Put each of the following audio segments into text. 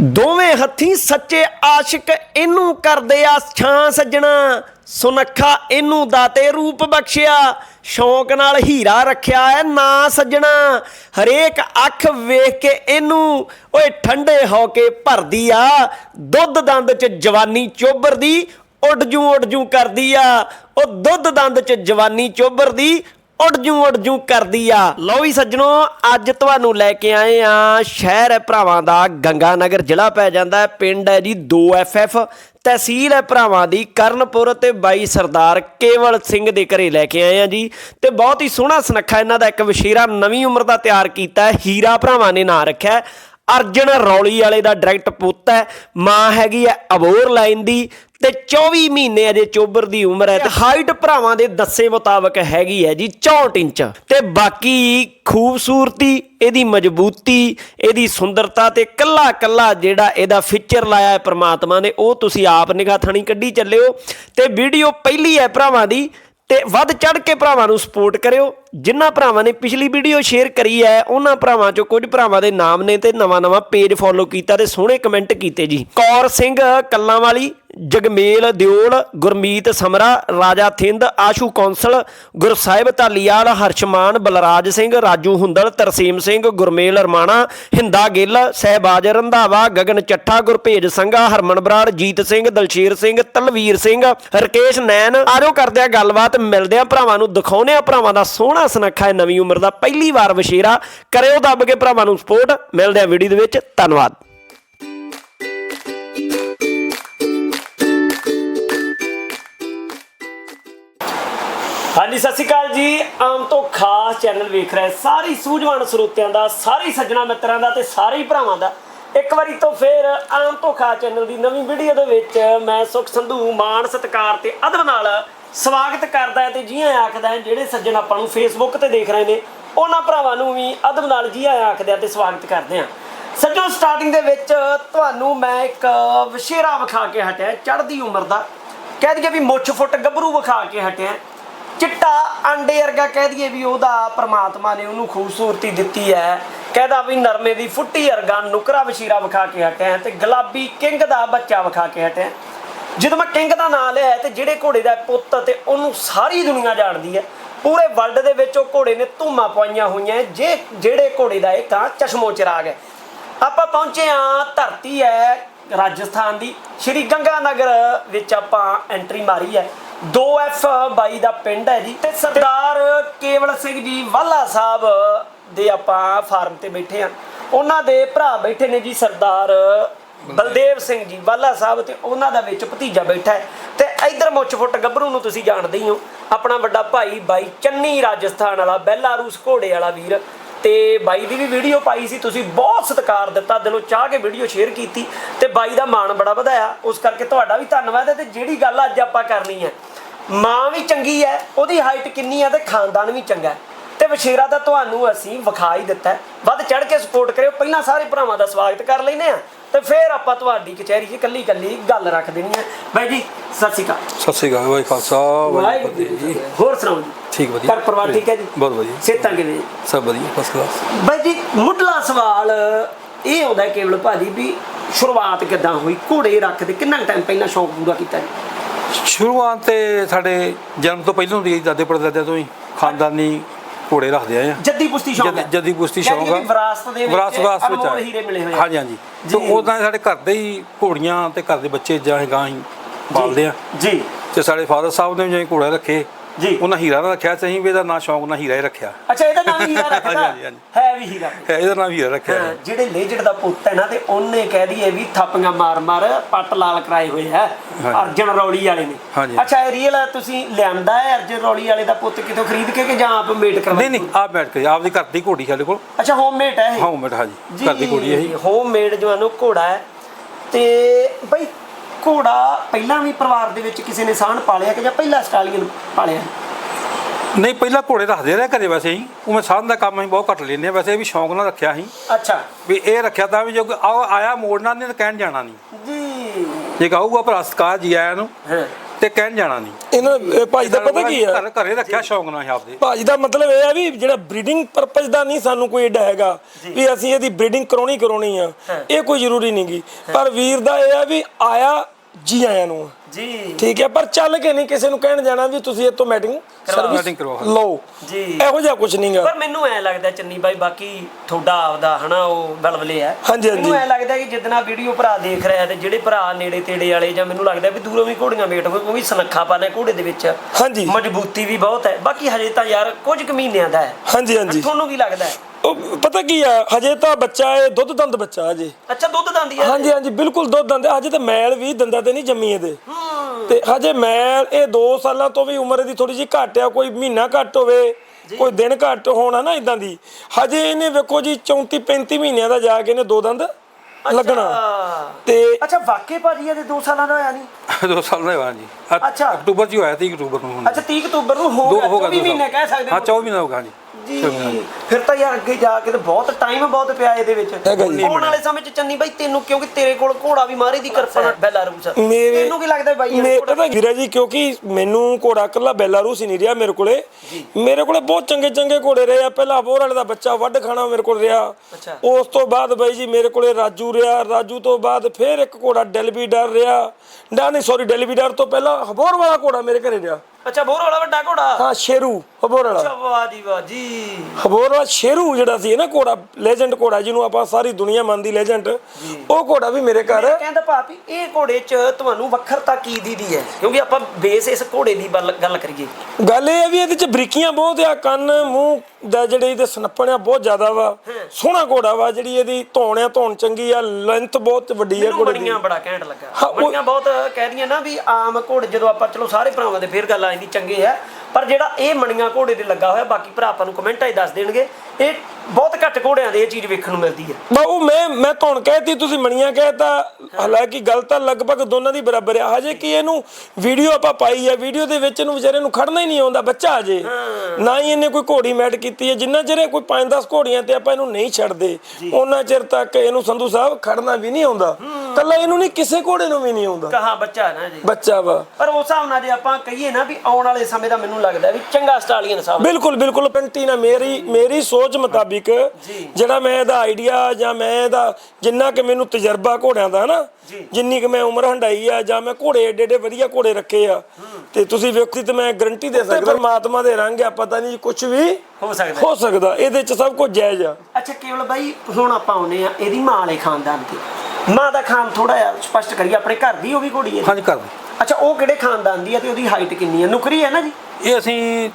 ਦੋਵੇਂ ਹੱਥੀਂ ਸੱਚੇ ਆਸ਼ਿਕ ਇਹਨੂੰ ਕਰਦੇ ਆ ਛਾਂ ਸੱਜਣਾ। ਸੁਨੱਖਾ ਇਹਨੂੰ ਦਾਤੇ ਰੂਪ ਬਖਸ਼ਿਆ। ਸ਼ੌਂਕ ਨਾਲ ਹੀਰਾ ਰੱਖਿਆ ਹੈ ਨਾ ਸੱਜਣਾ। ਹਰੇਕ ਅੱਖ ਵੇਖ ਕੇ ਇਹਨੂੰ ਓਏ ਠੰਡੇ ਹੋ ਕੇ ਭਰਦੀ ਆ। ਦੁੱਧ ਦੰਦ ਚ ਜਵਾਨੀ ਚੋਬਰਦੀ, ਉੱਡ ਜੂ ਉੱਡ ਜੂ ਕਰਦੀ ਆ। ਉਹ ਦੁੱਧ ਦੰਦ ਚ ਜਵਾਨੀ ਚੋਬਰਦੀ ਉੱਡ ਜੂ ਉੱਡ ਜੂ ਕਰਦੀ ਆ। ਲਓ ਵੀ ਸੱਜਣੋ, ਅੱਜ ਤੁਹਾਨੂੰ ਲੈ ਕੇ ਆਏ ਆ ਸ਼ਹਿਰ ਹੈ ਭਰਾਵਾਂ ਦਾ ਗੰਗਾ ਨਗਰ ਜ਼ਿਲ੍ਹਾ ਪੈ ਜਾਂਦਾ ਹੈ, ਪਿੰਡ ਹੈ ਜੀ 2FF ਤਹਿਸੀਲ ਹੈ ਭਰਾਵਾਂ ਦੀ, ਕਰਨਪੁਰ ਤੇ ਬਾਈ ਸਰਦਾਰ ਕੇਵਲ ਸਿੰਘ ਦੇ ਘਰੇ ਲੈ ਕੇ ਆਏ ਆ ਜੀ। ਤੇ ਬਹੁਤ ਹੀ ਸੋਹਣਾ ਸੁਨੱਖਾ ਇਹਨਾਂ ਦਾ ਇੱਕ ਵਸ਼ੀਰਾ ਨਵੀਂ ਉਮਰ ਦਾ ਤਿਆਰ ਕੀਤਾ ਹੈ, ਹੀਰਾ ਭਰਾਵਾਂ ਨੇ ਨਾਂ ਰੱਖਿਆ ਅਰਜਨ ਰੌਲੀ ਵਾਲੇ ਦਾ ਡਾਇਰੈਕਟ ਪੁੱਤ ਹੈ, ਮਾਂ ਹੈਗੀ ਹੈ ਅਬੋਰ ਲਾਈਨ ਦੀ। ਤੇ 24 ਮਹੀਨੇ ਅਜੇ ਚੋਬਰ ਦੀ ਉਮਰ ਹੈ ਤੇ ਹਾਈਟ ਭਰਾਵਾਂ ਦੇ ਦੱਸੇ ਮੁਤਾਬਕ ਹੈਗੀ ਹੈ ਜੀ 64 ਇੰਚ। ਤੇ ਬਾਕੀ ਖੂਬਸੂਰਤੀ ਇਹਦੀ ਮਜ਼ਬੂਤੀ ਇਹਦੀ ਸੁੰਦਰਤਾ ਤੇ ਕੱਲਾ ਕੱਲਾ ਜਿਹੜਾ ਇਹਦਾ ਫੀਚਰ ਲਾਇਆ ਹੈ ਪ੍ਰਮਾਤਮਾ ਨੇ ਉਹ ਤੁਸੀਂ ਆਪ ਨਿਗਾਹ ਥਣੀ ਕੱਢੀ ਚੱਲਿਓ। ਤੇ ਵੀਡੀਓ ਪਹਿਲੀ ਹੈ ਭਰਾਵਾਂ ਦੀ ਤੇ ਵੱਧ ਚੜ ਕੇ ਭਰਾਵਾਂ ਨੂੰ ਸਪੋਰਟ ਕਰਿਓ। ਜਿਨ੍ਹਾਂ ਭਰਾਵਾਂ ਨੇ ਪਿਛਲੀ ਵੀਡੀਓ ਸ਼ੇਅਰ ਕਰੀ ਹੈ ਉਹਨਾਂ ਭਰਾਵਾਂ ਚੋਂ ਕੁਝ ਭਰਾਵਾਂ ਦੇ ਨਾਮ ਨੇ ਤੇ ਨਵਾਂ ਨਵਾਂ ਪੇਜ ਫੋਲੋ ਕੀਤਾ ਤੇ ਸੋਹਣੇ ਕਮੈਂਟ ਕੀਤੇ ਜੀ। ਕੌਰ ਸਿੰਘ ਕੱਲਾਂ ਵਾਲੀ ਜਗਮੇਲ, ਦਿਓਲ, ਗੁਰਮੀਤ, ਸਮਰਾ, ਰਾਜਾ ਥਿੰਦ, ਆਸ਼ੂ ਕੌਂਸਲ ਗੁਰਸਾਹਿਬ ਧਾਲੀਵਾਲ ਹਰਸ਼ਮਾਨ, ਬਲਰਾਜ ਸਿੰਘ, ਰਾਜੂ ਹੁੰਦਲ, ਤਰਸੀਮ ਸਿੰਘ, ਗੁਰਮੇਲ ਰਮਾਣਾ, ਹਿੰਦਾ ਗਿੱਲ, ਸਹਿਬਾਜ ਰੰਧਾਵਾ, ਗਗਨ ਚੱਠਾ, ਗੁਰਭੇਜ ਸੰਘਾ, ਹਰਮਨ ਬਰਾੜ, ਜੀਤ ਸਿੰਘ, ਦਲਸ਼ੀਰ ਸਿੰਘ, ਤਲਵੀਰ ਸਿੰਘ, ਰਕੇਸ਼ ਨੈਨ ਆਰੋ ਕਰਦੇ ਆ ਗੱਲਬਾਤ, ਮਿਲਦੇ ਆ ਭਰਾਵਾਂ ਨੂੰ ਦਿਖਾਉਨੇ ਆ ਭਰਾਵਾਂ ਦਾ ਸੋਹਣਾ ਸੁਨੱਖਾ ਹੈ ਨਵੀਂ ਉਮਰ ਦਾ ਪਹਿਲੀ ਵਾਰ ਵਸ਼ੇਰਾ ਕਰਿਓ ਦੱਬ ਕੇ ਭਰਾਵਾਂ ਨੂੰ ਸਪੋਰਟ ਮਿਲਦੇ ਆ ਵੀਡੀਓ ਦੇ ਵਿੱਚ। ਧੰਨਵਾਦ। ਹਾਂਜੀ, ਸਤਿ ਸ਼੍ਰੀ ਅਕਾਲ ਜੀ। ਆਮ ਤੋਂ ਖਾਸ ਚੈਨਲ ਵੇਖ ਰਹੇ ਸਾਰੇ ਸੂਝਵਾਨ ਸਰੋਤਿਆਂ ਦਾ, ਸਾਰੇ ਸੱਜਣਾ ਮਿੱਤਰਾਂ ਦਾ ਤੇ ਸਾਰੇ ਭਰਾਵਾਂ ਦਾ। ਇੱਕ ਵਾਰੀ ਤੋਂ ਫੇਰ ਆਮ ਤੋਂ ਖਾਸ ਚੈਨਲ ਦੀ ਨਵੀਂ ਵੀਡੀਓ ਦੇ ਵਿੱਚ ਮੈਂ ਸੁਖ ਸੰਧੂ, ਮਾਣ ਸਤਿਕਾਰ ਤੇ ਅਦਬ ਨਾਲ ਸਵਾਗਤ ਕਰਦਾ ਹੈ ਤੇ ਜੀ ਆਇਆਂ ਆਖਦਾ ਹੈ, ਜਿਹੜੇ ਸੱਜਣ ਆਪਾਂ ਨੂੰ ਫੇਸਬੁੱਕ ਤੇ ਦੇਖ ਰਹੇ ਨੇ, ਉਹਨਾਂ ਭਰਾਵਾਂ ਨੂੰ ਵੀ ਅਦਬ ਨਾਲ ਜੀ ਆਇਆਂ ਆਖਦੇ ਆ ਤੇ ਸਵਾਗਤ ਕਰਦੇ ਹਾਂ। ਸੱਜੋ ਸਟਾਰਟਿੰਗ ਦੇ ਵਿੱਚ ਤੁਹਾਨੂੰ ਮੈਂ ਇੱਕ ਵਿਸ਼ੇਰਾ ਵਿਖਾ ਕੇ ਹਟਿਆ, ਚੜ੍ਹਦੀ ਉਮਰ ਦਾ। ਕਹਿ ਦਈਏ ਵੀ ਮੁੱਛ ਫੁੱਟ ਗੱਭਰੂ ਵਿਖਾ ਕੇ ਹਟਿਆ। ਚਿੱਟਾ ਅੰਡੇ ਵਰਗਾ ਕਹਿ ਦਈਏ ਵੀ ਉਹਦਾ ਪ੍ਰਮਾਤਮਾ ਨੇ ਉਹਨੂੰ ਖੂਬਸੂਰਤੀ ਦਿੱਤੀ ਹੈ। ਕਹਿੰਦਾ ਵੀ ਨਰਮੇ ਦੀ ਫੁੱਟੀ ਵਰਗਾ ਨੁਕਰਾ ਵਸ਼ੀਰਾ ਵਿਖਾ ਕੇ ਹਟਿਆ ਤੇ ਗੁਲਾਬੀ ਕਿੰਗ ਦਾ ਬੱਚਾ ਵਿਖਾ ਕੇ ਹਟਿਆ ਜਦੋਂ ਮੈਂ ਕਿੰਗ ਦਾ ਨਾਮ ਲਿਆ ਤੇ ਜਿਹੜੇ ਘੋੜੇ ਦਾ ਪੁੱਤ ਤੇ ਉਹਨੂੰ ਸਾਰੀ ਦੁਨੀਆ ਜਾਣਦੀ ਹੈ। ਪੂਰੇ ਵਰਲਡ ਦੇ ਵਿੱਚ ਉਹ ਘੋੜੇ ਨੇ ਧੂਮਾਂ ਪਾਈਆਂ ਹੋਈਆਂ ਜੇ ਜਿਹੜੇ ਘੋੜੇ ਦਾ ਇਹ ਕਾਂ ਚਸ਼ਮੋ ਚਿਰਾਗ ਹੈ। ਆਪਾਂ ਪਹੁੰਚੇ ਆ ਧਰਤੀ ਹੈ ਰਾਜਸਥਾਨ ਦੀ। ਸ਼੍ਰੀ ਗੰਗਾ ਨਗਰ ਵਿੱਚ ਆਪਾਂ ਐਂਟਰੀ ਮਾਰੀ ਹੈ। 2F22 ਦਾ ਪਿੰਡ ਹੈ ਜੀ। ਤੇ ਸਰਦਾਰ ਕੇਵਲ ਸਿੰਘ ਜੀ ਵਾਲਾ ਸਾਹਿਬ ਦੇ ਆਪਾਂ ਫਾਰਮ ਤੇ ਬੈਠੇ ਆ ਉਹਨਾਂ ਦੇ ਭਰਾ ਬੈਠੇ ਨੇ ਜੀ ਸਰਦਾਰ ਬਲਦੇਵ ਸਿੰਘ ਜੀ ਵਾਲਾ ਸਾਹਿਬ ਤੇ ਉਹਨਾਂ ਦਾ ਵਿੱਚ ਭਤੀਜਾ ਬੈਠਾ ਹੈ। ਤੇ ਇਧਰ ਮੁੱਛ ਫੁੱਟ ਗੱਭਰੂ ਨੂੰ ਤੁਸੀਂ ਜਾਣਦੇ ਹੀ ਹੋ। ਆਪਣਾ ਵੱਡਾ ਭਾਈ ਬਾਈ ਚੰਨੀ ਰਾਜਸਥਾਨ ਵਾਲਾ, ਬੈਲਾਰੂਸ ਘੋੜੇ ਵਾਲਾ ਵੀਰ। ਤੇ ਬਾਈ ਦੀ ਵੀ ਵੀਡੀਓ ਪਾਈ ਸੀ ਤੁਸੀਂ ਬਹੁਤ ਸਤਿਕਾਰ ਦਿੱਤਾ ਦਿਲੋਂ ਚਾਹ ਕੇ ਵੀਡੀਓ ਸ਼ੇਅਰ ਕੀਤੀ ਤੇ ਬਾਈ ਦਾ ਮਾਣ ਬੜਾ ਵਧਾਇਆ। ਉਸ ਕਰਕੇ ਤੁਹਾਡਾ ਵੀ ਧੰਨਵਾਦ ਹੈ ਤੇ ਜਿਹੜੀ ਗੱਲ ਅੱਜ ਆਪਾਂ ਕਰਨੀ ਹੈ ਮਾਂ ਵੀ ਚੰਗੀ ਹੈ ਉਹਦੀ ਹਾਈਟ ਕਿੰਨੀ ਹੈ ਤੇ ਖਾਨਦਾਨ ਵੀ ਚੰਗਾ ਹੈ। ਤੇ ਵਸ਼ੇਰਾ ਦਾ ਤੁਹਾਨੂੰ ਅਸੀਂ ਵਿਖਾ ਹੀ। ਦਿੱਤਾ। ਵੱਧ ਚੜ ਕੇ ਸਪੋਰਟ ਕਰਿਓ ਪਹਿਲਾਂ ਸਾਰੇ ਭਰਾਵਾਂ ਦਾ ਸਵਾਗਤ ਕਰ ਲੈਨੇ ਆ ਤੇ ਫਿਰ ਆਪਾਂ ਤੁਹਾਡੀ ਕਚਹਿਰੀ 'ਚ ਇਕੱਲੀ ਇਕੱਲੀ ਗੱਲ ਰੱਖ ਦੇਣੀ ਹੈ। ਬਾਈ ਜੀ ਸਤਿ ਸ਼੍ਰੀ ਅਕਾਲ। ਸਤਿ ਸ਼੍ਰੀ ਅਕਾਲ ਵਾਹਿ ਖਾਲਸਾ ਵਾਹਿਗੁਰੂ ਵਾਹਿਗੁਰੂ ਜੀ। ਹੋਰ ਸੁਣਾਓ ਜੀ? ਠੀਕ ਵਧੀਆ। ਘਰ ਪਰਿਵਾਰ ਠੀਕ ਹੈ ਜੀ? ਬਹੁਤ ਵਧੀਆ। ਸਿਹਤਾਂ ਕਿਵੇਂ? ਸਭ ਵਧੀਆ ਫਸਟ ਕਲਾਸ ਬਾਈ ਜੀ ਮੁੱਢਲਾ ਸਵਾਲ ਇਹ ਆਉਂਦਾ ਹੈ ਕੇਵਲ ਭਾਜੀ ਵੀ ਸ਼ੁਰੂਆਤ ਕਿੱਦਾਂ ਹੋਈ? ਘੋੜੇ ਰੱਖਦੇ ਕਿੰਨਾ ਟਾਈਮ ਪਹਿਲਾਂ ਸ਼ੌਂਕ ਪੂਰਾ ਕੀਤਾ ਜੀ? ਸ਼ੁਰੂਆਤ ਤੇ ਸਾਡੇ ਜਨਮ ਤੋਂ ਪਹਿਲਾਂ ਦੀ ਦਾਦੇ ਪੜਦਾਦੇ ਤੋਂ ਹੀ। ਖਾਨਦਾਨੀ ਘੋੜੇ ਰੱਖਦੇ ਆਏ ਆ। ਜੱਦੀ ਪੁਸ਼ਤੀ ਸ਼ੌਂਕ ਹੈ। ਜਦ- ਕਹਿੰਦੇ ਸ਼ੌਂਕ ਆ। ਵੀ ਵਿਰਾਸਤ ਦੇ ਵਿੱਚ ਵਿਰਾਸਤ ਵਿੱਚ। ਹੀਰੇ ਮਿਲੇ ਹੋਏ। ਹਾਂਜੀ ਹਾਂਜੀ। ਜੀ। ਤੇ ਉਦਾਂ ਸਾਡੇ ਘਰ ਦੇ ਹੀ ਘੋੜੀਆਂ ਤੇ ਘਰ ਦੇ ਬੱਚੇ ਜਾਂ ਗਾਂ ਹੀ ਪਾਲਦੇ ਆ। ਜੀ। ਤੇ ਸਾਡੇ ਫਾਦਰ ਸਾਹਿਬ ਨੇ ਜਿਵੇਂ ਘੋੜਾ ਰੱਖੇ। ਜੀ। ਉਹਨਾਂ ਹੀਰਾ ਨਾ ਰੱਖਿਆ ਸਹੀ ਵੀ ਇਹਦਾ ਨਾਂ ਸ਼ੌਂਕ ਨਾਲ ਹੀਰਾ ਹੀ ਰੱਖਿਆ ਅੱਛਾ ਇਹਦਾ ਨਾਮ ਹੀਰਾ ਰੱਖਦਾ ਹਾਂਜੀ, ਹਾਂਜੀ। ਹੈ ਵੀ ਹੀਰਾ ਹੈ, ਇਹਦਾ ਨਾਮ ਹੀਰਾ ਰੱਖਿਆ ਹਾਂ। ਜਿਹੜੇ ਲੇਜਡ ਦਾ ਪੁੱਤ ਹੈ ਨਾ ਤੇ ਉਹਨੇ ਕਹਿ ਦਈਏ ਵੀ ਥਾਪੀਆਂ ਮਾਰ ਮਾਰ ਪੱਟ ਲਾਲ ਕਰਾਏ ਹੋਏ ਹੈ ਹਾਂਜੀ। ਅਰਜਨ ਰੌਲੀ ਵਾਲੇ ਨੇ ਹਾਂਜੀ। ਅੱਛਾ ਇਹ ਰੀਅਲ ਤੁਸੀਂ ਲਿਆਂਦਾ ਹੈ ਅਰਜਨ ਰੌਲੀ ਵਾਲੇ ਦਾ ਪੁੱਤ ਕਿਤੋਂ ਖਰੀਦ ਕੇ ਕਿ ਜਾਂ ਆਪ ਮੇਡ ਕਰਵਾਇਆ ਨਹੀਂ ਨਹੀਂ ਆਪ ਬੈਠ ਕੇ ਆਪਦੀ ਘਰ ਦੀ ਘੋੜੀ ਸਾਡੇ ਕੋਲ ਅੱਛਾ ਹੋਮਮੇਡ ਹੈ ਇਹ ਹਾਂ ਬੈਠਾ ਜੀ ਘਰ ਦੀ ਘੋੜੀ ਹੈ ਇਹ ਹੋਮਮੇਡ ਜਵਾਨੋ ਘੋੜਾ ਹੈ ਤੇ ਬਈ ਘੋੜਾ ਪਹਿਲਾਂ ਵੀ ਪਰਿਵਾਰ ਦੇ ਵਿੱਚ ਕਿਸੇ ਨੇ ਸਾਹਣ ਪਾਲਿਆ ਕਿ ਜਾਂ ਪਹਿਲਾ ਸਟਾਲੀਅਨ ਪਾਲਿਆ ਨਹੀਂ ਪਹਿਲਾਂ ਘੋੜੇ ਰੱਖਦੇ ਰਹੇ ਘਰੇ ਵੈਸੇ ਹੀ। ਉਹ ਮੈਂ ਸਾਧ ਦਾ ਕੰਮ ਅਸੀਂ ਬਹੁਤ ਘੱਟ ਲੈਂਦੇ ਆ ਵੈਸੇ ਵੀ ਸ਼ੌਂਕ ਨਾਲ ਰੱਖਿਆ ਸੀ। ਅੱਛਾ। ਵੀ ਇਹ ਰੱਖਿਆ ਤਾਂ ਵੀ ਜੋ ਆਇਆ ਮੋੜਨਾ ਨਹੀਂ ਤਾਂ ਕਹਿਣ ਜਾਣਾ ਨਹੀਂ। ਜੀ। ਜੇ ਕਹੂਗਾ ਭਰਾ ਸਤਿਕਾਰ ਜੀ ਆਇਆ ਨੂੰ। ਹਾਂ। ਤੇ ਕਹਿਣ ਜਾਣਾ ਨਹੀਂ। ਇਹਨਾਂ ਇਹ ਭਾਜੀ ਦਾ ਪਤਾ ਕੀ ਆ? ਘਰ- ਘਰੇ ਰੱਖਿਆ ਸ਼ੌਂਕ ਨਾਲ ਆਪਦੇ। ਭਾਜੀ ਦਾ ਮਤਲਬ ਇਹ ਆ ਵੀ ਜਿਹੜਾ ਬਰੀਡਿੰਗ ਪਰਪਸ ਦਾ ਨਹੀਂ ਸਾਨੂੰ ਕੋਈ ਏਡਾ ਹੈਗਾ ਵੀ ਅਸੀਂ ਇਹਦੀ ਬਰੀਡਿੰਗ ਕਰਾਉਣੀ ਕਰਾਉਣੀ ਆ ਇਹ ਕੋਈ ਜ਼ਰੂਰੀ ਨਹੀਂਗੀ ਪਰ ਵੀਰ ਦਾ ਇਹ ਆ ਵੀ ਆਇਆ ਜੀ ਆਇਆਂ ਨੂੰ। ਜੀ। ਠੀਕ ਹੈ ਪਰ ਚੱਲ ਕੇ ਨਹੀਂ ਕਿਸੇ ਨੂੰ ਕਹਿਣ ਜਾਣਾ ਵੀ ਤੁਸੀਂ ਤੋਂ ਮੈਟਿੰਗ ਸਰਵਿਸ ਕਰਵਾਓ। ਲਓ। ਜੀ। ਇਹੋ ਜਿਹਾ ਕੁਝ ਨਹੀਂਗਾ ਪਰ ਮੈਨੂੰ ਐ ਲੱਗਦਾ ਚੰਨੀ ਬਾਈ ਬਾਕੀ ਤੁਹਾਡਾ ਆਪਦਾ ਹਨਾ ਉਹ ਬਲਬਲੇ ਆ ਹਾਂਜੀ, ਹਾਂਜੀ। ਮੈਨੂੰ ਐ ਲੱਗਦਾ ਕਿ ਜਿੱਦਣਾ ਵੀਡੀਓ ਭਰਾ ਦੇਖ ਰਿਹਾ ਤੇ ਜਿਹੜੇ ਭਰਾ ਨੇੜੇ ਤੇੜੇ ਵਾਲੇ ਜਾਂ ਮੈਨੂੰ ਲੱਗਦਾ ਵੀ ਦੂਰੋਂ ਵੀ ਘੋੜੀਆਂ ਵੇਟ ਹੋਏ ਉਹ ਵੀ ਸੁਨੱਖਾ ਪਾਣਾ ਘੋੜੇ ਦੇ ਵਿੱਚ। ਹਾਂਜੀ। ਮਜ਼ਬੂਤੀ ਵੀ ਬਹੁਤ ਹੈ। ਬਾਕੀ ਹਜੇ ਤਾਂ ਯਾਰ ਕੁਝ ਕੁ ਮਹੀਨਿਆਂ ਦਾ ਹੈ। ਹਾਂਜੀ ਹਾਂਜੀ। ਤੁਹਾਨੂੰ ਕੀ ਲੱਗਦਾ ਹੈ? ਉਹ ਪਤਾ ਕੀ ਆ ਹਜੇ ਤਾਂ ਬੱਚਾ ਇਹ ਦੁੱਧ ਦੰਦ ਬੱਚਾ ਹਜੇ। ਅੱਛਾ ਦੁੱਧ ਦੰਦੀ ਹੈ ਹਾਂਜੀ ਹਾਂਜੀ ਬਿਲਕੁਲ ਦੁੱਧ ਦੰਦ ਹਜੇ ਤਾਂ ਮੈਲ ਵੀ ਦੰਦਾਂ ਤੇ ਨਹੀਂ ਜੰਮੀ ਇਹਦੇ। ਤੇ ਹਜੇ ਮੈਲ ਇਹ 2 ਸਾਲਾਂ ਤੋਂ ਵੀ ਉਮਰ ਦੀ ਥੋੜੀ ਜਿਹੀ ਘੱਟ ਆ ਕੋਈ ਮਹੀਨਾ ਘੱਟ ਹੋਵੇ ਕੋਈ ਦਿਨ ਘੱਟ ਹੋਣਾ ਨਾ ਇਦਾਂ ਦੀ। ਹਜੇ ਇਹਨੇ ਵੇਖੋ ਜੀ 34 35 ਮਹੀਨਿਆਂ ਦਾ ਜਾ ਕੇ ਇਹਨੇ ਦੋ ਦੰਦ ਲੱਗਣਾ। ਤੇ ਅੱਛਾ ਵਾਕਈ ਭਾਜੀ ਇਹਦੇ 2 ਸਾਲਾਂ ਦਾ ਹੋਇਆ ਨਹੀਂ ਦੋ ਸਾਲ ਦਾ ਹੋਇਆ ਜੀ। ਅੱਛਾ। ਅਕਤੂਬਰ ਚ ਹੀ ਹੋਇਆ 30 ਅਕਤੂਬਰ ਨੂੰ ਹੁਣ। ਅੱਛਾ 30 ਅਕਤੂਬਰ ਨੂੰ ਹੋ ਗਿਆ ਹੋ ਗਿਆ 24 ਦੋ ਮਹੀਨੇ। ਕਹਿ ਸਕਦੇ ਹਾਂ ਹੋ। 24 ਮਹੀਨੇ ਹੋ ਗਿਆ ਜੀ। ਜੀ। ਫਿਰ ਤਾਂ ਯਾਰ ਅੱਗੇ ਜਾ ਕੇ ਤੇ ਬਹੁਤ ਟਾਈਮ ਬਹੁਤ ਪਿਆ ਇਹਦੇ ਵਿੱਚ। ਆਉਣ ਵਾਲੇ ਸਮੇਂ ਚ ਚੰਨੀ ਬਾਈ ਤੈਨੂੰ ਕਿਉਂਕਿ ਤੇਰੇ ਕੋਲ ਘੋੜਾ ਵੀ ਮਾਰੇ ਦੀ ਕਿਰਪਾ ਬੈਲਾਰੂਸ ਤੈਨੂੰ ਕੀ ਲੱਗਦਾ ਬਾਈ ਇਹ ਮੇਰੇ ਘੋੜਾ? ਵੀਰਾ ਜੀ ਕਿਉਂਕਿ ਮੈਨੂੰ ਘੋੜਾ ਕੱਲਾ ਬੈਲਾਰੂਸ ਹੀ ਨਹੀਂ ਰਿਹਾ ਮੇਰੇ ਕੋਲੇ। ਮੇਰੇ ਕੋਲੇ ਬਹੁਤ ਚੰਗੇ ਚੰਗੇ ਘੋੜੇ ਰਹੇ ਆ। ਪਹਿਲਾਂ ਅਬੋਰ ਵਾਲੇ ਦਾ ਬੱਚਾ ਵੱਢ ਖਾਣਾ ਮੇਰੇ ਕੋਲ ਰਿਹਾ। ਉਸ ਤੋਂ ਬਾਅਦ ਬਾਈ ਜੀ ਮੇਰੇ ਕੋਲੇ ਰਾਜੂ ਰਿਹਾ। ਰਾਜੂ ਤੋਂ ਬਾਅਦ ਫੇਰ ਇੱਕ ਘੋੜਾ ਡੈਲਬੀਡਰ ਰਿਹਾ। ਨਾ ਨਹੀਂ ਸੌਰੀ ਡੈਲਬੀਡਰ ਤੋਂ ਪਹਿਲਾਂ ਹਬੋਰ ਵਾਲਾ ਘੋੜਾ ਮੇਰੇ ਘਰੇ ਰਿਹਾ। ਅੱਛਾ ਬੋਰ ਵਾਲਾ ਵੱਡਾ ਘੋੜਾ? ਹਾਂ ਸ਼ੇਰੂ ਹਬੋਰ ਵਾਲਾ। ਅੱਛਾ ਵਾਹ ਜੀ ਵਾਹ ਜੀ। ਹਬੋਰ ਵਾਲਾ ਸ਼ੇਰੂ ਜਿਹੜਾ ਸੀ ਨਾ ਘੋੜਾ ਲੈਜੈਂਡ ਘੋੜਾ ਜਿਹਨੂੰ ਆਪਾਂ ਸਾਰੀ ਦੁਨੀਆ ਮੰਨਦੀ ਲੈਜੈਂਡ ਉਹ ਘੋੜਾ ਵੀ ਮੇਰੇ ਘਰ ਕਹਿੰਦਾ ਭਾਪੀ ਇਹ ਘੋੜੇ ਚ ਤੁਹਾਨੂੰ ਵੱਖਰਤਾ ਕੀ ਦੀਦੀ ਹੈ? ਕਿਉਂਕਿ ਆਪਾਂ ਬੇਸ ਇਸ ਘੋੜੇ ਦੀ ਗੱਲ ਕਰੀਏ। ਗੱਲ ਇਹ ਹੈ ਵੀ ਇਹਦੇ ਚ ਬਰੀਕੀਆਂ ਬਹੁਤ ਆ ਕੰਨ ਮੂੰਹ ਦਾ ਜਿਹੜੇ ਇਹਦੇ ਸਨੱਪਣ ਆ ਬਹੁਤ ਜ਼ਿਆਦਾ ਵਾ। ਸੋਹਣਾ ਘੋੜਾ ਵਾ ਜਿਹੜੀ ਇਹਦੀ ਧੌਣ ਆ ਧੌਣ ਚੰਗੀ ਆ ਲੈਂਥ ਬਹੁਤ ਵੱਡੀ ਆ ਘੋੜੇ ਦੀ। ਬੜਾ ਘੈਂਟ ਲੱਗਾ। ਹਾਂ, ਬੜੀਆਂ ਬਹੁਤ ਕਹਿ ਨਾ ਵੀ ਆਮ ਘੋੜੇ ਜਦੋਂ ਆਪਾਂ ਚਲੋ ਸਾਰੇ ਭਰਾਵਾਂ ਦੇ ਫੇਰ ਗੱਲ ਆ ਜਾਂਦੀ ਚੰਗੇ ਆ ਪਰ ਜਿਹੜਾ ਇਹ ਮਣੀਆਂ ਘੋੜੇ ਦੇ ਲੱਗਾ ਹੋਇਆ ਬਾਕੀ ਭਰਾ ਆਪਾਂ ਨੂੰ ਕਮੈਂਟਾਂ 'ਚ ਦੱਸ ਦੇਣਗੇ। ਇਹ ਬਹੁਤ ਘੱਟ ਘੋੜਿਆਂ ਦੇ ਇਹ ਚੀਜ਼ ਵੇਖਣ ਨੂੰ ਮਿਲਦੀ ਹੈ। ਬਾਉ ਮੈਂ ਮੈਂ ਧੌਣ ਕਹਿਤੀ ਤੁਸੀਂ ਮਣੀਆਂ ਕਹਿਤਾ। ਹਾਲਾਂਕਿ ਗੱਲ ਤਾਂ ਲਗਭਗ ਦੋਨਾਂ ਦੀ ਬਰਾਬਰ ਆ ਹਜੇ ਕੀ ਇਹਨੂੰ ਵੀਡੀਓ ਆਪਾਂ ਪਾਈ ਆ ਵੀਡੀਓ ਦੇ ਵਿੱਚ ਇਹਨੂੰ ਵਿਚਾਰੇ ਨੂੰ ਖੜਨਾ ਹੀ ਨਹੀਂ ਆਉਂਦਾ ਬੱਚਾ ਅਜੇ ਨਾ ਹੀ ਇਹਨੇ ਕੋਈ ਘੋੜੀ ਮੈਟ ਕੀਤੀ ਹੈ। ਜਿੰਨਾ ਚਿਰ ਇਹ ਕੋਈ 5-10 ਘੋੜੀਆਂ ਤੇ ਆਪਾਂ ਇਹਨੂੰ ਨਹੀਂ ਛੱਡਦੇ ਉਹਨਾਂ ਚਿਰ ਤੱਕ ਇਹਨੂੰ ਸੰਧੂ ਸਾਹਿਬ ਖੜਨਾ ਵੀ ਨਹੀਂ ਆਉਂਦਾ। ਕੱਲਾ ਇਹਨੂੰ ਨਹੀਂ ਕਿਸੇ ਘੋੜੇ ਨੂੰ ਵੀ ਨਹੀਂ ਆਉਂਦਾ। ਕਹਾ ਬੱਚਾ ਨਾ ਜੀ। ਬੱਚਾ ਵਾ। ਪਰ ਉਸ ਹਿਸਾਬ ਨਾਲ ਜੇ ਆਪਾਂ ਕਹੀਏ ਨਾ ਵੀ ਆਉਣ ਵਾਲੇ ਸਮੇਂ ਦਾ ਮੈਨੂੰ ਲੱਗਦਾ ਵੀ ਚੰਗਾ ਸਟਾਲੀਅਨ ਸਾਹਿਬ ਬਿਲਕੁਲ ਬਿਲਕੁਲ। ਪੈਂਟੀ ਨਾ ਮੇਰੀ ਮੇਰੀ ਸੋਚ ਮੁਤਾਬਿਕ ਜਿਹੜਾ ਮੈਂ ਇਹਦਾ ਆਈਡੀਆ ਜਾਂ ਮੈਂ ਇਹਦਾ ਜਿੰਨਾ ਕਿ ਮੈਨੂੰ ਤਜਰਬਾ ਘੋੜਿਆਂ ਦਾ ਨਾ ਜਿੰਨੀ ਕਿ ਮੈਂ ਉਮਰ ਹੰਡਾਈ ਆ ਜਾਂ ਮੈਂ ਘੋੜੇ ਏਡੇ ਏਡੇ ਵਧੀਆ ਘੋੜੇ ਰੱਖੇ ਆ ਤੇ ਤੁਸੀਂ ਵੇਖੋ ਤੇ ਮੈਂ ਗਰੰਟੀ ਦੇ ਸਕਦਾ ਪਰਮਾਤਮਾ ਦੇ ਰੰਗ ਆ ਪਤਾ ਨਹੀਂ ਕੁਝ ਵੀ ਹੋ ਸਕਦਾ। ਹੋ ਸਕਦਾ ਇਹਦੇ ਚ ਸਭ ਕੁਝ ਜਾਇਜ਼ ਆ। ਅੱਛਾ ਕੇਵਲ ਬਾਈ ਹੁਣ ਆਪਾਂ ਆਉਨੇ ਆ ਇਹਦੀ ਮਾਂ ਵਾਲੇ ਖਾਨਦਾਨ ਤੇ। ਮਾਂ ਦਾ ਖਾਨ ਥੋੜਾ ਜਿਹਾ ਸਪਸ਼ਟ ਕਰੀਏ ਆਪਣੇ ਘਰ ਦੀ ਉਹ ਵੀ ਘੋੜੀ ਹੈ ਹਾਂਜੀ ਕਰਦੇ ਅੱਛਾ ਉਹ ਕਿਹੜੇ ਖਾਨਦਾਨ ਦੀ ਹੈ ਤੇ ਉਹਦੀ ਹਾਈਟ ਕਿੰਨੀ ਹੈ ਨੁਕਰੀ ਹੈ ਨਾ ਜੀ? ਇਹ ਅਸੀਂ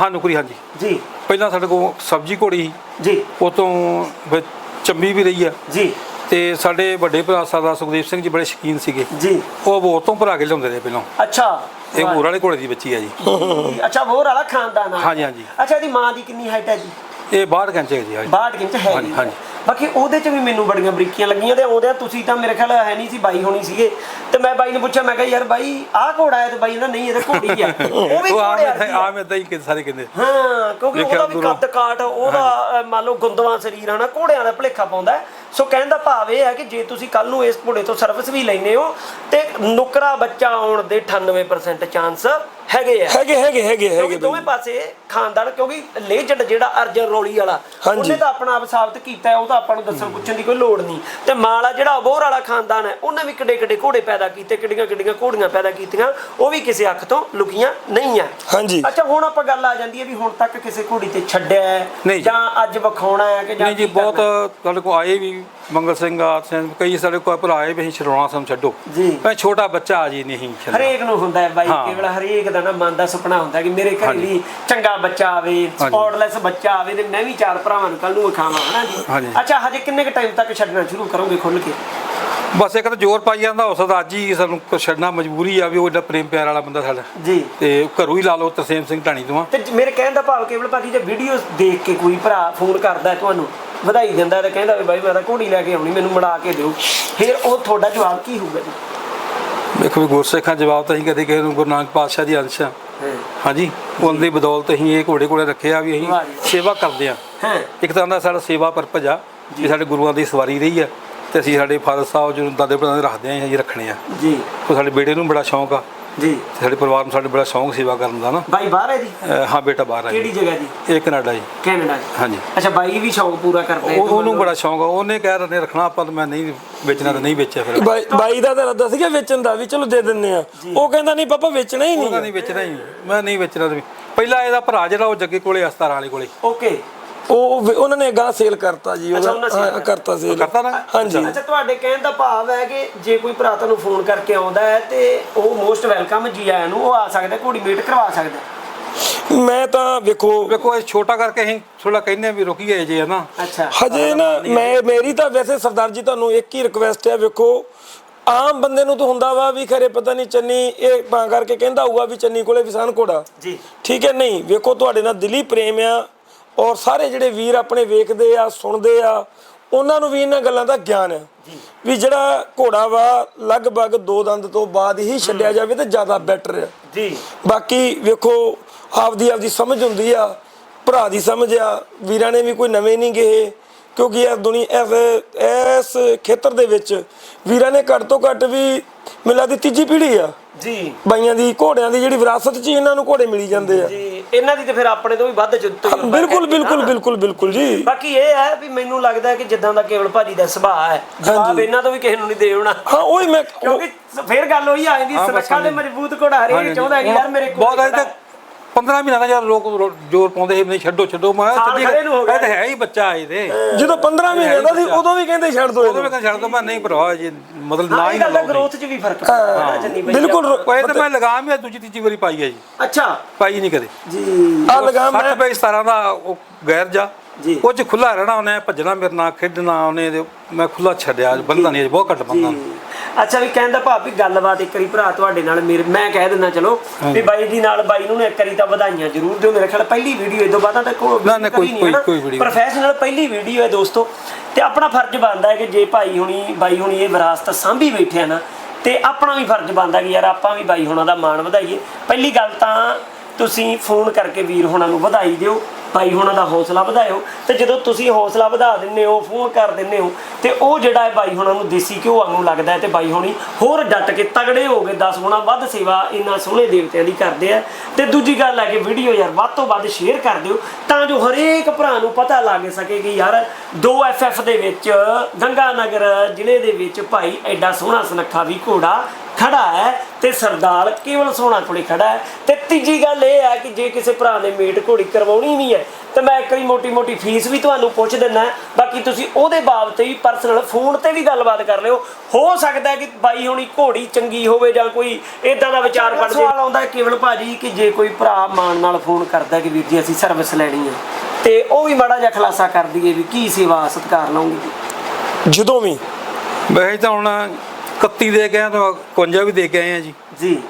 ਹਾਂ ਨੌਕਰੀ ਹਾਂਜੀ। ਜੀ। ਪਹਿਲਾਂ ਸਾਡੇ ਕੋਲ ਸਬਜ਼ੀ ਘੋੜੀ ਜੀ। ਉਹ ਤੋਂ ਫਿਰ ਚੰਬੀ ਵੀ ਰਹੀ ਆ। ਜੀ। ਤੇ ਸਾਡੇ ਵੱਡੇ ਭਰਾ ਸਰਦਾਰ ਸੁਖਦੇਵ ਸਿੰਘ ਜੀ ਬੜੇ ਸ਼ਕੀਨ ਸੀਗੇ। ਜੀ। ਉਹ ਬੋਰ ਤੋਂ ਭਰਾ ਕੇ ਲਿਆਉਂਦੇ ਰਹੇ ਪਹਿਲਾਂ। ਅੱਛਾ। ਇਹ ਬੋਰ ਵਾਲੇ ਘੋੜੇ ਦੀ ਬੱਚੀ ਆ ਜੀ। ਜੀ, ਅੱਛਾ ਹੋਰ ਵਾਲਾ ਖਾਨਦਾਨ ਆ। ਹਾਂਜੀ, ਹਾਂਜੀ। ਅੱਛਾ ਇਹਦੀ ਮਾਂ ਦੀ ਕਿੰਨੀ ਹਾਈਟ ਹੈ ਜੀ? ਇਹ ਬਾਹਰ ਕੰਚੇ ਜੀ ਹਾਂਜੀ। 62 ਇੰਚ ਹੈ ਹਾਂਜੀ, ਜੀ। ਹਾਂਜੀ। ਬਾਕੀ ਉਹਦੇ ਚ ਵੀ ਮੈਨੂੰ ਬੜੀਆਂ ਬਰੀਕੀਆਂ ਲੱਗੀਆਂ ਤੇ ਆਉਂਦਿਆਂ ਤੁਸੀਂ ਤਾਂ ਮੇਰੇ ਖਿਆਲ ਹੈ ਨਹੀਂ ਸੀ ਬਾਈ ਹੋਣੀ ਸੀਗੇ। ਤੇ ਮੈਂ ਬਾਈ ਨੂੰ ਪੁੱਛਿਆ ਮੈਂ ਕਿਹਾ ਯਾਰ ਬਾਈ ਆਹ ਘੋੜਾ ਹੈ ਤੇ ਬਾਈ ਕਹਿੰਦਾ ਨਹੀਂ ਇਹ ਤਾਂ ਘੋੜੀ ਆ। ਉਹ ਵੀ ਉਹ ਆਮ ਘੋੜੇ ਆ। ਏਦਾਂ- ਆਮ ਇਦਾਂ ਹੀ ਕਿ ਸਾਰੇ ਕਹਿੰਦੇ। ਹਾਂ ਕਿਉਂਕਿ ਵੇਖਿਆ ਉਹਦਾ ਵੀ ਦੂਰੋਂ। ਕੱਦ ਕਾਠ ਉਹਦਾ ਮੰਨ ਲਓ ਗੁੰਦਵਾ ਸਰੀਰ ਹਨਾ ਘੋੜਿਆਂ ਦਾ ਭਲੇਖਾ ਪਾਉਂਦਾ ਹੈ। ਸੋ ਕਹਿਣ ਦਾ ਭਾਵ ਇਹ ਹੈ ਕਿ ਜੇ ਤੁਸੀਂ ਕੱਲ ਨੂੰ ਇਸ ਘੋੜੇ ਤੋਂ ਸਰਵਿਸ ਵੀ ਲੈਨੇ ਹੋ ਤੇ ਨੁਕਰਾ ਬੱਚਾ ਆਉਣ ਦੇ 98% ਚਾਂਸ ਹੈਗੇ ਆ। ਹੈਗੇ ਹੈਗੇ ਹੈਗੇ ਕਿਉਂਕਿ ਹੈਗੇ ਦੋਵੇਂ ਪਾਸੇ ਖਾਨਦਾਨ ਕਿਉਂਕਿ ਲੇਜੈਂਡ ਜਿਹੜਾ ਅਰਜਨ ਰੋਲੀ ਵਾਲਾ ਹਾਂਜੀ। ਉਹਨੇ ਤਾਂ ਆਪਣਾ ਆਪ ਸਾਬਤ ਕੀਤਾ ਹੈ ਉਹ ਤਾਂ ਆਪਾਂ ਨੂੰ ਦੱਸਣ ਪੁੱਛਣ ਦੀ ਕੋਈ ਲੋੜ ਨਹੀਂ। ਤੇ ਮਾਲਾ ਜਿਹੜਾ ਅਬੋਰ ਵਾਲਾ ਖਾਨਦਾਨ ਹੈ ਉਹਨੇ ਵੀ ਕਿੱਡੇ ਕਿੱਡੇ ਘੋੜੇ ਪੈਦਾ ਕੀਤੇ ਕਿੱਡੀਆਂ ਕਿੱਡੀਆਂ ਘੋੜੀਆਂ ਪੈਦਾ ਕੀਤੀਆਂ ਉਹ ਵੀ ਕਿਸੇ ਅੱਖ ਤੋਂ ਲੁਕੀਆਂ ਨਹੀਂ ਆ ਹਾਂਜੀ। ਅੱਛਾ ਹੁਣ ਆਪਾਂ ਗੱਲ ਆ ਜਾਂਦੀ ਹੈ ਵੀ ਹੁਣ ਤੱਕ ਕਿਸੇ ਘੋੜੀ ਤੇ ਛੱਡਿਆ ਹੈ ਜੀ। ਅੱਜ ਵਿਖਾਉਣਾ ਹੈ ਕਿ ਜਾਂ ਨਹੀਂ ਜੀ ਕੀ ਬਹੁਤ ਸਾਡੇ ਕੋਲ ਆਏ ਵੀ ਮੰਗਲ ਸਿੰਘ ਆ ਸਿੰਘ ਕਈ ਸਾਡੇ ਕੋਲ ਭਰਾ ਆਏ ਵੀ ਅਸੀਂ ਛਡਾਉਣਾ ਸਾਨੂੰ ਛੱਡੋ ਜੀ। ਮੈਂ ਛੋਟਾ ਬੱਚਾ ਆ ਜੀ ਨਹੀਂ ਛੱਡਣਾ ਹਰੇਕ ਨੂੰ ਹੁੰਦਾ ਹੈ ਬਾਈ ਹਾਂ। ਕੇਵਲ ਹਰੇਕ ਦਾ ਨਾ ਮਨ ਦਾ ਸੁਪਨਾ ਹੁੰਦਾ ਕਿ ਮੇਰੇ ਘਰੇ ਹਾਂਜੀ। ਵੀ ਚੰਗਾ ਬੱਚਾ ਆਵੇ ਸਪੌਟਲੈਸ ਬੱਚਾ ਆਵੇ ਤੇ ਮੈਂ ਵੀ ਚਾਰ ਭਰਾਵਾਂ ਨੂੰ ਕੱਲ ਨੂੰ ਵਿਖਾਵਾਂ ਹਨਾ ਜੀ ਹਾਂਜੀ। ਅੱਛਾ ਹਜੇ ਕਿੰਨੇ ਕੁ ਟਾਈਮ ਤੱਕ ਛੱਡਣਾ ਸ਼ੁਰੂ ਕਰੋਗੇ ਖੁੱਲ ਕੇ ਬਸ ਇੱਕ ਤਾਂ ਜ਼ੋਰ ਪਾਈ ਜਾਂਦਾ ਹੋ ਸਕਦਾ ਅੱਜ ਹੀ ਸਾਨੂੰ ਕੁਛ ਛੱਡਣਾ ਮਜਬੂਰੀ ਆ ਵੀ ਉਹ ਏਡਾ ਪ੍ਰੇਮ ਪਿਆਰ ਵਾਲਾ ਬੰਦਾ ਸਾਡਾ ਜੀ ਤੇ ਘਰੋਂ ਹੀ ਲਾ ਲਓ ਤਰਸੇਮ ਸਿੰਘ ਢਾਣੀ ਤੋਂ ਆ ਤੇ ਜ- ਮੇਰੇ ਕਹਿਣ ਦਾ ਭਾਵ ਕੇਵਲ ਭਾਜੀ ਜੇ ਵੀਡੀਓਜ਼ ਦੇਖ ਕੇ ਕੋਈ ਭਰਾ ਫੋਨ ਕਰਦਾ ਹੈ ਤੁਹਾਨੂੰ ਵਧਾਈ ਦਿੰਦਾ ਤੇ ਕਹਿੰਦਾ ਵੀ ਬਾਈ ਮੈਂ ਤਾਂ ਘੋੜੀ ਲੈ ਕੇ ਆਉਣੀ ਮੈਨੂੰ ਮੜਾ ਕੇ ਦਿਓ। ਫਿਰ ਉਹ ਤੁਹਾਡਾ ਜਵਾਬ ਕੀ ਹੋਊਗਾ ਜੀ? ਵੇਖੋ ਵੀ ਗੁਰਸਿੱਖਾਂ ਜਵਾਬ ਤਾਂ ਅਸੀਂ ਕਦੇ ਕਿਸੇ ਨੂੰ ਗੁਰੂ ਨਾਨਕ ਪਾਤਸ਼ਾਹ ਦੀ ਅੰਸ਼ ਆ। ਹਾਂਜੀ ਉਹਨਾਂ ਦੀ ਬਦੌਲਤ ਅਸੀਂ ਇਹ ਘੋੜੇ ਕੋਲੇ ਰੱਖਿਆ ਵੀ ਜੀ। ਅਸੀਂ ਸੇਵਾ ਕਰਦੇ ਆ ਇੱਕ ਤਰ੍ਹਾਂ ਦਾ ਸਾਡਾ ਸੇਵਾ ਪਰਪਸ ਆ ਵੀ ਸਾਡੇ ਗੁਰੂਆਂ ਦੀ ਸਵਾਰੀ ਰਹੀ ਆ ਤੇ ਅਸੀਂ ਸਾਡੇ ਫਾਦਰ ਸਾਹਿਬ ਜਿਹਨੂੰ ਦਾਦੇ ਪੜਦਾਦੇ ਰੱਖਦੇ ਆ ਅਸੀਂ ਰੱਖਣੇ ਆ। ਜੀ। ਉਹ ਸਾਡੇ ਬੇਟੇ ਨੂੰ ਬੜਾ ਸ਼ੌਂਕ ਆ। ਜੀ। ਸਾਡੇ ਪਰਿਵਾਰ ਨੂੰ ਸਾਡੇ ਬੜਾ ਸ਼ੌਂਕ ਸੇਵਾ ਕਰਨ ਦਾ ਨਾ। ਬਾਈ ਬਾਹਰ ਹੈ ਜੀ? ਅਹ ਹਾਂ ਬੇਟਾ ਬਾਹਰ ਹੈ ਕਿਹੜੀ। ਜਗ੍ਹਾ ਜੀ? ਇਹ ਕੈਨੇਡਾ ਜੀ। ਕੈਨੇਡਾ ਜੀ। ਹਾਂਜੀ। ਅੱਛਾ ਬਾਈ ਵੀ ਸ਼ੌਕ ਪੂਰਾ ਕਰਦੇ ਉਹ ਉਹਨੂੰ ਬੜਾ ਸ਼ੌਂਕ ਆ। ਉਹਨੇ ਕਹਿ ਰਹੇ ਰੱਖਣਾ ਆਪਾਂ ਤਾਂ ਮੈਂ ਨਹੀਂ ਵੇਚਣਾ ਤਾਂ ਨਹੀਂ ਵੇਚਿਆ ਫਿਰ। ਬਾਈ ਬਾਈ ਦਾ ਤਾਂ ਇਰਾਦਾ ਸੀਗਾ ਵੇਚਣ ਦਾ ਵੀ ਚਲੋ ਦੇ ਦਿੰਨੇ ਆ ਉਹ ਕਹਿੰਦਾ ਨਹੀਂ ਪਾਪਾ ਵੇਚਣਾ ਹੀ ਉਹਦਾ ਨਹੀਂ ਨਹੀਂ ਵੇਚਣਾ ਹੀ। ਮੈਂ ਨਹੀਂ ਵੇਚਣਾ ਤੇ ਪਹਿਲਾਂ ਇਹਦਾ ਭਰਾ ਜਿਹੜਾ ਉਹ ਜੱਗੇ ਕੋਲੇ ਹਸਤਾਰ ਵਾਲੇ ਕੋਲੇ। ਓਕੇ। ਉਹ ਵੀ- ਉਹਨਾਂ ਨੇ ਗਾਂ ਸੇਲ ਕਰਤਾ ਜੀ ਅੱਛਾ, ਉਹਨਾਂ sale ਹਾਂ, ਕਰਤਾ। ਸੇਲ ਕਰਤਾ ਨਾ? ਹਾਂਜੀ। ਅੱਛਾ ਤੁਹਾਡੇ ਕਹਿਣ ਦਾ ਭਾਵ ਹੈ ਕਿ ਜੇ ਕੋਈ ਭਰਾ ਤੁਹਾਨੂੰ ਫੋਨ ਕਰਕੇ ਆਉਂਦਾ ਹੈ ਤੇ ਉਹ ਮੋਸਟ ਵੈਲਕਮ ਜੀ ਆਇਆਂ ਨੂੰ ਉਹ ਆ ਸਕਦਾ ਘੋੜੀ ਮੀਟ ਕਰਵਾ ਸਕਦਾ ਮੈਂ ਤਾਂ ਵੇਖੋ ਵੇਖੋ ਇਹ ਛੋਟਾ ਕਰਕੇ ਅਸੀਂ ਥੋੜਾ ਕਹਿੰਦੇ ਆ ਵੀ ਰੁਕੀਏ ਜੇ ਨਾ? ਅੱਛਾ। ਹਜੇ ਨਾ ਮੈਂ ਮੇਰੀ ਤਾਂ ਵੈਸੇ ਸਰਦਾਰ ਜੀ ਤੁਹਾਨੂੰ ਇੱਕ ਹੀ ਰਿਕੁਐਸਟ ਹੈ ਵੇਖੋ ਆਮ ਬੰਦੇ ਨੂੰ ਤਾਂ ਹੁੰਦਾ ਵਾ ਵੀ ਖਰੇ ਪਤਾ ਨਹੀਂ ਚੰਨੀ ਇਹ ਤਾਂ ਕਰਕੇ ਕਹਿੰਦਾ ਹੋਊਗਾ ਵੀ ਚੰਨੀ ਕੋਲੇ ਵਿਸਾਨ ਘੋੜਾ। ਜੀ। ਠੀਕ ਹੈ ਨਹੀਂ ਵੇਖੋ ਤੁਹਾਡੇ ਨਾਲ ਦਿਲੀ ਪ੍ਰੇਮ ਆ ਔਰ ਸਾਰੇ ਜਿਹੜੇ ਵੀਰ ਆਪਣੇ ਵੇਖਦੇ ਆ ਸੁਣਦੇ ਆ ਉਹਨਾਂ ਨੂੰ ਵੀ ਇਹਨਾਂ ਗੱਲਾਂ ਦਾ ਗਿਆਨ ਹੈ। ਵੀ ਜਿਹੜਾ ਘੋੜਾ ਵਾ ਲਗਭਗ ਦੋ ਦੰਦ ਤੋਂ ਬਾਅਦ ਹੀ ਛੱਡਿਆ ਜਾਵੇ ਤਾਂ ਜ਼ਿਆਦਾ ਬੈਟਰ ਹੈ। ਜੀ। ਬਾਕੀ ਵੇਖੋ ਆਪਦੀ ਆਪਦੀ ਸਮਝ ਹੁੰਦੀ ਆ ਭਰਾ ਦੀ ਸਮਝ ਆ ਵੀਰਾਂ ਨੇ ਵੀ ਕੋਈ ਨਵੇਂ ਨਹੀਂ ਗਏ। ਕਿਉਂਕਿ ਇਹ ਦੁਨੀਆ ਇਸ ਇਸ ਖੇਤਰ ਦੇ ਵਿੱਚ ਵੀਰਾਂ ਨੇ ਘੱਟ ਤੋਂ ਘੱਟ ਵੀ ਮਿਲਾ ਦੀ ਤੀਜੀ ਪੀੜ੍ਹੀ ਆ। ਜੀ। ਬਾਈਆਂ ਦੀ ਘੋੜਿਆਂ ਦੀ ਜਿਹੜੀ ਵਿਰਾਸਤ 'ਚ ਹੀ ਇਹਨਾਂ ਨੂੰ ਘੋੜੇ ਮਿਲੀ ਜਾਂਦੇ ਆ। ਜੀ ਇਹਨਾਂ ਦੀ ਤੇ ਫਿਰ ਆਪਣੇ ਤੋਂ ਵੀ ਵੱਧ ਜੁੱਤ ਬਿਲਕੁਲ ਬਿਲਕੁਲ ਬਿਲਕੁਲ ਬਿਲਕੁਲ ਜੀ। ਬਾਕੀ ਇਹ ਹੈ ਵੀ ਮੈਨੂੰ ਲੱਗਦਾ ਹੈ ਕਿ ਜਿੱਦਾਂ ਦਾ ਕੇਵਲ ਭਾਜੀ ਦਾ ਸੁਭਾਅ ਹੈ ਜਵਾਬ ਇਹਨਾਂ ਤੋਂ ਵੀ ਕਿਸੇ ਨੂੰ ਨਹੀਂ ਦੇ ਹੋਣਾ। ਹਾਂ ਉਹੀ ਮੈਂ ਕਿਉਂਕਿ ਫਿਰ ਗੱਲ ਹੋਈ ਆ ਜਾਂਦੀ ਹਾਂ, ਬਸ ਸਰੱਖਾ ਦੇ ਮਜ਼ਬੂਤ ਘੋੜਾ ਹਰੇਕ ਚਾਹੁੰਦਾ ਹੈ ਕਿ ਯਾਰ ਮੇਰੇ ਕੋਲ ਬਹੁਤ ਅਜੇ ਤੱਕ 15 ਮਹੀਨਾ ਦਾ ਜਦ ਲੋਕ ਰੋ- ਜ਼ੋਰ ਪਾਉਂਦੇ ਸੀ ਨਹੀਂ ਛੱਡੋ ਛੱਡੋ ਮੈਂ ਕਿਹਾ ਸਾਲ ਛੱਡੀ ਖੜੇ ਨੂੰ ਹੋ ਗਿਆ। ਇਹ ਤਾਂ ਹੈ ਹੀ ਬੱਚਾ ਆਏ ਦੇ ਜਦੋਂ 15 ਮਹੀਨੇ ਦਾ ਸੀ ਉਦੋਂ ਵੀ ਕਹਿੰਦੇ ਛੱਡ ਦੋ ਉਦੋਂ ਮੈਂ ਕਹਿੰਦਾ ਛੱਡ ਦੋ ਮੈਂ ਨਹੀਂ ਭਰਾ ਜੀ ਮਤਲਬ ਨਾ ਹਾਂ ਹੀ ਇਹ ਗੱਲ ਦਾ ਲਾਓ ਗਰੋਥ 'ਚ ਵੀ ਫ਼ਰਕ ਪੈਂਦਾ ਹੈ ਜੰਨੀ ਬਾਈ ਬਿਲਕੁਲ ਇਹ ਤਾਂ ਮੈਂ ਲਗਾਮ ਹੀ ਦੂਜੀ ਤੀਜੀ ਵਾਰੀ ਪਾਈ ਹੈ ਜੀ। ਅੱਛਾ। ਪਾਈ ਨਹੀਂ ਕਦੇ। ਜੀ। ਆ ਲਗਾਮ ਮੈਂ 60 ਬਾਈ 17 ਦਾ ਉਹ ਗੈਰ ਜਾ। ਜੀ। ਉਹ ਚ ਖੁੱਲਾ ਰਹਿਣਾ ਉਹਨੇ ਭੱਜਣਾ ਮੇਰੇ ਨਾਲ ਖੇਡਣਾ ਉਹਨੇ ਤੇ ਮੈਂ ਖੁੱਲਾ ਛੱਡਿਆ ਬੰਦਾ ਨਹੀਂ ਬਹੁਤ ਘੱਟ ਬੰਦਾ। ਅੱਛਾ ਵੀ ਕਹਿੰਦਾ ਵੀ ਗੱਲਬਾਤ ਇੱਕ ਵਾਰੀ ਭਰਾ ਤੁਹਾਡੇ ਨਾਲ ਮੇਰੇ ਮੈਂ ਕਹਿ ਦਿੰਦਾ ਚਲੋ ਵੀ ਬਾਈ ਜੀ ਨਾਲ ਬਾਈ ਨੂੰ ਇੱਕ ਵਾਰੀ ਤਾਂ ਵਧਾਈਆਂ ਜ਼ਰੂਰ ਦਿਓ। ਮੇਰੇ ਖਿਆਲ ਪਹਿਲੀ ਵੀਡੀਓ ਇਹ ਤੋਂ ਬਾਅਦ ਤਾਂ ਕੋਈ ਨਾ, ਨਾ, ਕੋਈ- ਕੋਈ- ਕੋਈ video ਪ੍ਰੋਫੈਸ਼ਨਲ ਪਹਿਲੀ ਵੀਡੀਓ ਹੈ ਦੋਸਤੋ। ਤੇ ਆਪਣਾ ਫਰਜ਼ ਬਣਦਾ ਹੈ ਕਿ ਜੇ ਭਾਈ ਹੁਣੀ ਬਾਈ ਹੁਣੀ ਇਹ ਵਿਰਾਸਤ ਸਾਂਭੀ ਬੈਠੇ ਆ ਨਾ ਤੇ ਆਪਣਾ ਵੀ ਫਰਜ਼ ਬਣਦਾ ਕਿ ਯਾਰ ਆਪਾਂ ਵੀ ਬਾਈ ਹੁਣਾਂ ਦਾ ਮਾਣ ਵਧਾਈਏ। ਪਹਿਲੀ ਗੱਲ ਤਾਂ ਤੁਸੀਂ ਫੋਨ ਕਰਕੇ ਵੀਰ ਹੁਣਾਂ ਨੂੰ ਵਧਾਈ ਦਿਓ। ਭਾਈ ਹੁਣਾਂ ਦਾ ਹੌਸਲਾ ਵਧਾਇਓ ਤੇ ਜਦੋਂ ਤੁਸੀਂ ਹੌਸਲਾ ਵਧਾ ਦਿੰਦੇ ਹੋ, ਫੋਨ ਕਰ ਦਿੰਦੇ ਹੋ, ਤੇ ਉਹ ਜਿਹੜਾ ਹੈ ਬਾਈ ਹੁਣਾਂ ਨੂੰ ਦੇਸੀ ਘਿਓ ਵਾਂਗੂ ਲੱਗਦਾ ਹੈ ਤੇ ਬਾਈ ਹੁਣੀ ਹੋਰ ਡਟ ਕੇ ਤਗੜੇ ਹੋ ਗਏ 10 ਗੁਣਾ ਵੱਧ ਸੇਵਾ ਇਹਨਾਂ ਸੋਹਣੇ ਦੇਵਤਿਆਂ ਦੀ ਕਰਦੇ ਆ। ਤੇ ਦੂਜੀ ਗੱਲ ਹੈ ਕਿ ਵੀਡੀਓ ਯਾਰ ਵੱਧ ਤੋਂ ਵੱਧ ਸ਼ੇਅਰ ਕਰ ਦਿਓ ਤਾਂ ਜੋ ਹਰੇਕ ਭਰਾ ਨੂੰ ਪਤਾ ਲੱਗ ਸਕੇ ਕਿ ਯਾਰ 2FF ਦੇ ਵਿੱਚ ਗੰਗਾ ਨਗਰ ਜ਼ਿਲ੍ਹੇ ਦੇ ਵਿੱਚ ਭਾਈ ਐਡਾ ਸੋਹਣਾ ਸੁਨੱਖਾ ਵੀ ਘੋੜਾ ਖੜਾ ਹੈ ਤੇ ਸਰਦਾਰ ਕੇਵਲ ਸੋਹਣਾ ਕੋਲੇ ਖੜਾ ਹੈ। ਤੇ ਤੀਜੀ ਗੱਲ ਇਹ ਹੈ ਕਿ ਜੇ ਕਿਸੇ ਭਰਾ ਨੇ ਮੀਟ ਘੋੜੀ ਕਰਵਾਉਣੀ ਵੀ ਹੈ ਤੇ ਮੈਂ ਇੱਕ ਵਾਰੀ ਮੋਟੀ ਮੋਟੀ ਫੀਸ ਵੀ ਤੁਹਾਨੂੰ ਪੁੱਛ ਦਿੰਦਾ ਬਾਕੀ ਤੁਸੀਂ ਉਹਦੇ ਬਾਬਤ ਵੀ ਪਰਸਨਲ ਫੋਨ ਤੇ ਵੀ ਗੱਲਬਾਤ ਕਰ ਲਿਓ। ਹੋ ਸਕਦਾ ਹੈ ਕਿ ਬਾਈ ਹੋਣੀ ਘੋੜੀ ਚੰਗੀ ਹੋਵੇ ਜਾਂ ਕੋਈ ਇਦਾਂ ਦਾ ਵਿਚਾਰ ਬਣ ਜਾਵੇ ਸਵਾਲ ਆਉਂਦਾ ਹੈ ਕੇਵਲ ਭਾਜੀ ਕਿ ਜੇ ਕੋਈ ਭਰਾ ਮਾਨ ਨਾਲ ਫੋਨ ਕਰਦਾ ਕਿ ਵੀਰ ਜੀ ਅਸੀਂ ਸਰਵਿਸ ਲੈਣੀ ਹੈ ਤੇ ਉਹ ਵੀ ਮਾੜਾ ਜਿਹਾ ਖੁਲਾਸਾ ਕਰ ਦਈਏ ਵੀ ਕੀ ਸੇਵਾ ਸਤਿਕਾਰ ਲਾਉਂਗੇ। ਜਦੋਂ ਵੀ। ਵੈਸੇ ਤਾਂ ਹੁਣ 31 ਦੇ ਕੇ ਆਏ ਤਾਂ 51 ਵੀ ਦੇ ਕੇ ਆਏ ਆ ਜੀ। ਜੀ।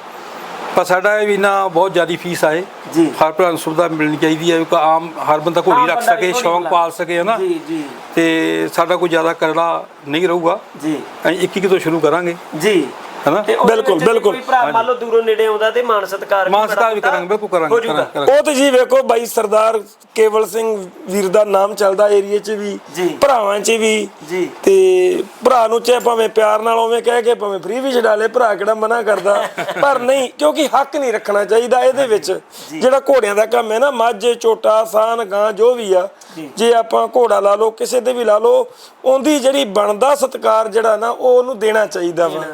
ਪਰ ਸਾਡਾ ਇਹ ਵੀ ਨਾ ਬਹੁਤ ਜ਼ਿਆਦੀ ਫੀਸ ਆਏ ਜੀ। ਹਰ ਭਰਾ ਨੂੰ ਸੁਵਿਧਾ ਮਿਲਣੀ ਚਾਹੀਦੀ ਹੈ ਕਿ ਆਮ ਹਰ ਬੰਦਾ ਘੋੜੀ ਰੱਖ ਸਕੇ ਸ਼ੌਂਕ ਪਾਲ ਸਕੇ ਹਨਾ? ਜੀ ਜੀ। ਤੇ ਸਾਡਾ ਕੋਈ ਜ਼ਿਆਦਾ ਕਰੜਾ ਨਹੀਂ ਰਹੂਗਾ। ਜੀ। ਅਸੀਂ 21 ਤੋਂ ਸ਼ੁਰੂ ਕਰਾਂਗੇ। ਜੀ। ਹਨਾ? ਬਿਲਕੁਲ, ਬਿਲਕੁਲ। ਮੰਨ ਲਓ ਦੂਰੋਂ ਨੇੜੇ ਆਉਂਦਾ ਤੇ ਮਾਨ ਸਤਕਾਰ ਮਾਨ ਸਤਿਕਾਰ ਵੀ ਕਰਾਂਗੇ ਬਿਲਕੁਲ ਕਰਾਂਗੇ। ਕਰਾਂਗੇ ਉਹ ਤੇ ਜੀ ਵੇਖੋ ਬਾਈ ਸਰਦਾਰ ਕੇਵਲ ਸਿੰਘ ਵੀਰ ਦਾ ਨਾਮ ਚੱਲਦਾ ਏਰੀਏ 'ਚ ਵੀ ਜੀ। ਭਰਾਵਾਂ 'ਚ ਵੀ। ਜੀ। ਤੇ ਭਰਾ ਨੂੰ ਚਾਹੇ ਭਾਵੇਂ ਪਿਆਰ ਨਾਲ ਉਵੇਂ ਕਹਿ ਕੇ ਭਾਵੇਂ ਫ੍ਰੀ ਵੀ ਛਡਾ ਲੇ ਭਰਾ ਕਿਹੜਾ ਮਨਾ ਕਰਦਾ? ਪਰ ਨਹੀਂ ਕਿਉਂਕਿ ਹੱਕ ਨਹੀਂ ਰੱਖਣਾ ਚਾਹੀਦਾ ਇਹਦੇ ਵਿੱਚ। ਜਿਹੜਾ ਘੋੜਿਆਂ ਦਾ ਕੰਮ ਹੈ ਨਾ ਮੱਝ ਝੋਟਾ ਸਾਨ ਗਾਂ ਜੋ ਵੀ ਆ ਜੇ। ਆਪਾਂ ਘੋੜਾ ਲਾ ਲਓ ਕਿਸੇ ਤੇ ਵੀ ਲਾ ਲਓ ਉਹਦੀ ਜਿਹੜੀ ਬਣਦਾ ਸਤਕਾਰ ਜਿਹੜਾ ਨਾ ਉਹ ਉਹਨੂੰ ਦੇਣਾ ਚਾਹੀਦਾ ਵਾ।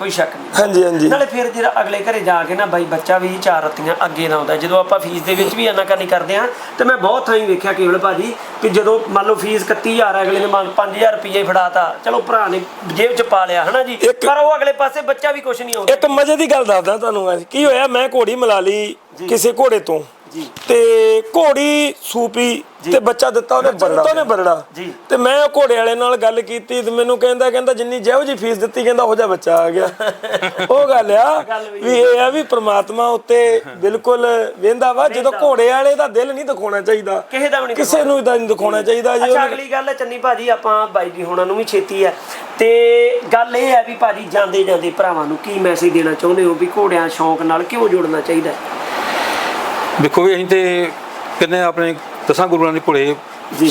ਕੋਈ ਸ਼ੱਕ ਨਹੀਂ। ਹਾਂਜੀ ਹਾਂਜੀ। ਨਾਲੇ ਫਿਰ ਜਿਹੜਾ ਅਗਲੇ ਘਰੇ ਜਾ ਕੇ ਨਾ ਬਾਈ ਬੱਚਾ ਵੀ ਚਾਰ ਰੱਤੀਆਂ ਅੱਗੇ ਨਾ ਆਉਂਦਾ। ਜਦੋਂ ਆਪਾਂ ਫੀਸ ਦੇ ਵਿੱਚ ਵੀ ਆਨਾਕਾਨੀ ਕਰਦੇ ਆ ਤੇ ਮੈਂ ਬਹੁਤ ਥਾਈਂ ਵੇਖਿਆ ਕੇਵਲ ਭਾਜੀ ਕਿ ਜਦੋਂ ਮੰਨ ਲਓ ਫੀਸ 31000 ਹੈ ਅਗਲੇ ਨੇ ਮੰਨ 5000 ਰੁਪਏ ਫੜਾਤਾ ਚਲੋ ਭਰਾ ਨੇ ਜੇਬ 'ਚ ਪਾ ਲਿਆ ਹਨਾ ਜੀ? ਪਰ ਉਹ ਅਗਲੇ ਪਾਸੇ ਬੱਚਾ ਵੀ ਕੁਝ ਨਹੀਂ ਆਉਂਦਾ। ਇੱਕ ਮਜ਼ੇ ਦੀ ਗੱਲ ਦੱਸਦਾ ਤੁਹਾਨੂੰ ਅੱਜ ਕੀ ਹੋਇਆ? ਮੈਂ ਘੋੜੀ ਮਿਲਾ ਲਈ ਕਿਸੇ ਘੋੜੇ ਤੋਂ। ਤੇ ਘੋੜੀ ਸੂਪੀ ਤੇ ਬੱਚਾ ਦਿੱਤਾ ਉਹਨੇ ਬਰੜਾ। ਉਹਨੇ ਜੀ। ਤੇ ਮੈਂ ਉਹ ਘੋੜੇ ਵਾਲੇ ਨਾਲ ਗੱਲ ਕੀਤੀ ਤੇ ਮੈਨੂੰ ਕਹਿੰਦਾ ਕਹਿੰਦਾ ਜਿੰਨੀ ਜਿਹੋ ਜੀ ਫੀਸ ਦਿੱਤੀ ਕਹਿੰਦਾ ਉਹ ਜਿਹਾ ਬੱਚਾ ਆ ਗਿਆ। ਉਹ ਗੱਲ ਆ ਵੀ ਇਹ ਆ ਵੀ ਪ੍ਰਮਾਤਮਾ ਉੱਤੇ ਬਿਲਕੁਲ ਵੇਂਦਾ ਵਾ ਜਦੋਂ ਘੋੜੇ ਵਾਲੇ ਦਾ ਦਿਲ ਨਹੀਂ ਦਿਖਾਉਣਾ ਚਾਹੀਦਾ। ਕਿਸੇ ਦਾ ਵੀ ਨਹੀਂ ਕਿਸੇ ਨੂੰ ਇਦਾਂ ਨਹੀਂ ਦਿਖਾਉਣਾ ਚਾਹੀਦਾ ਜੀ ਅੱਛਾ ਅਗਲੀ ਗੱਲ ਹੈ ਚੰਨੀ ਭਾਜੀ ਆਪਾਂ ਬਾਈ ਜੀ ਹੁਣਾਂ ਨੂੰ ਵੀ ਛੇਤੀ ਹੈ। ਤੇ ਗੱਲ ਇਹ ਹੈ ਵੀ ਭਾਜੀ ਜਾਂਦੇ ਜਾਂਦੇ ਭਰਾਵਾਂ ਨੂੰ ਕੀ ਮੈਸੇਜ ਦੇਣਾ ਚਾਹੁੰਦੇ ਹੋ ਵੀ ਘੋੜਿਆਂ ਸ਼ੌਂਕ ਨਾਲ ਕਿਉਂ ਜੋੜਨਾ ਚਾਹੀਦਾ ਹੈ? ਦੇਖੋ ਵੀ ਅਸੀਂ ਤੇ ਕਿੰਨੇ ਆਪਣੇ ਦਸਾਂ ਗੁਰੂਆਂ ਦੇ ਘੋੜੇ।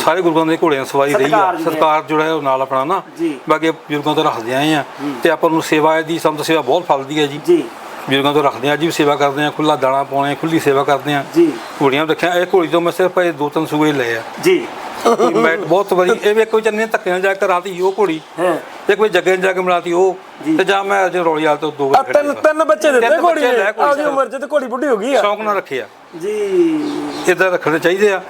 ਸਾਰੇ ਗੁਰੂਆਂ ਦੇ ਘੋੜਿਆਂ ਸਵਾਰੀ ਰਹੀ ਆ। ਸਰਕਾਰ ਜਿਹੜਾ ਹੈ ਉਹ ਨਾਲ ਆਪਣਾ ਨਾ। ਬਾਕੀ ਬਜ਼ੁਰਗਾਂ ਤੋਂ ਰੱਖਦੇ ਆਏ ਆ। ਤੇ ਆਪਾਂ ਨੂੰ ਸੇਵਾ ਦੀ ਸੰਤ ਸੇਵਾ ਬਹੁਤ ਫਲਦੀ ਹੈ ਜੀ। ਜੀ। ਬਜ਼ੁਰਗਾਂ ਤੋਂ ਰੱਖਦੇ ਆ ਅੱਜ ਵੀ ਸੇਵਾ ਕਰਦੇ ਆ ਖੁੱਲਾ ਦਾਣਾ ਪਾਉਣੇ ਖੁੱਲੀ ਸੇਵਾ ਕਰਦੇ ਆ। ਜੀ। ਘੋੜੀਆਂ ਰੱਖਿਆ ਇਹ ਘੋੜੀ ਤੋਂ ਮੈਂ ਸਿਰਫ ਇਹ ਦੋ ਤਿੰਨ ਸੂਏ ਲਏ ਆ। ਜੀ। ਮੈਟ ਬਹੁਤ ਵਾਰੀ ਇਹ ਵੀ ਇੱਕ ਵਾਰ ਚੰਨੇ ਧੱਕੇ ਨਾਲ ਜਾ ਕੇ ਰਾਤੀ ਉਹ ਘੋੜੀ ਹਾਂ। ਇੱਕ ਵਾਰ ਜੱਗੇ ਨਾਲ ਜਾ ਕੇ ਮਿਲਾਤੀ ਉਹ ਤੇ ਜਾਂ ਮੈਂ ਅੱਜ ਰੋਲੀ ਵਾਲ ਤੋਂ ਦੋ ਵਾਰ ਤਿੰਨ ਤਿੰਨ ਬੱਚੇ ਦਿੱਤੇ ਘੋੜੀ ਨੇ ਆਪਦੀ ਉਮਰ 'ਚ ਤੇ ਘੋੜੀ ਬੁੱਢੀ ਹੋ ਗਈ ਆ। ਸ਼ੌਂਕ ਨਾਲ ਰੱਖਿਆ ਜੀ। ਇਦਾਂ ਰੱਖਣੇ ਚਾਹੀਦੇ ਆ।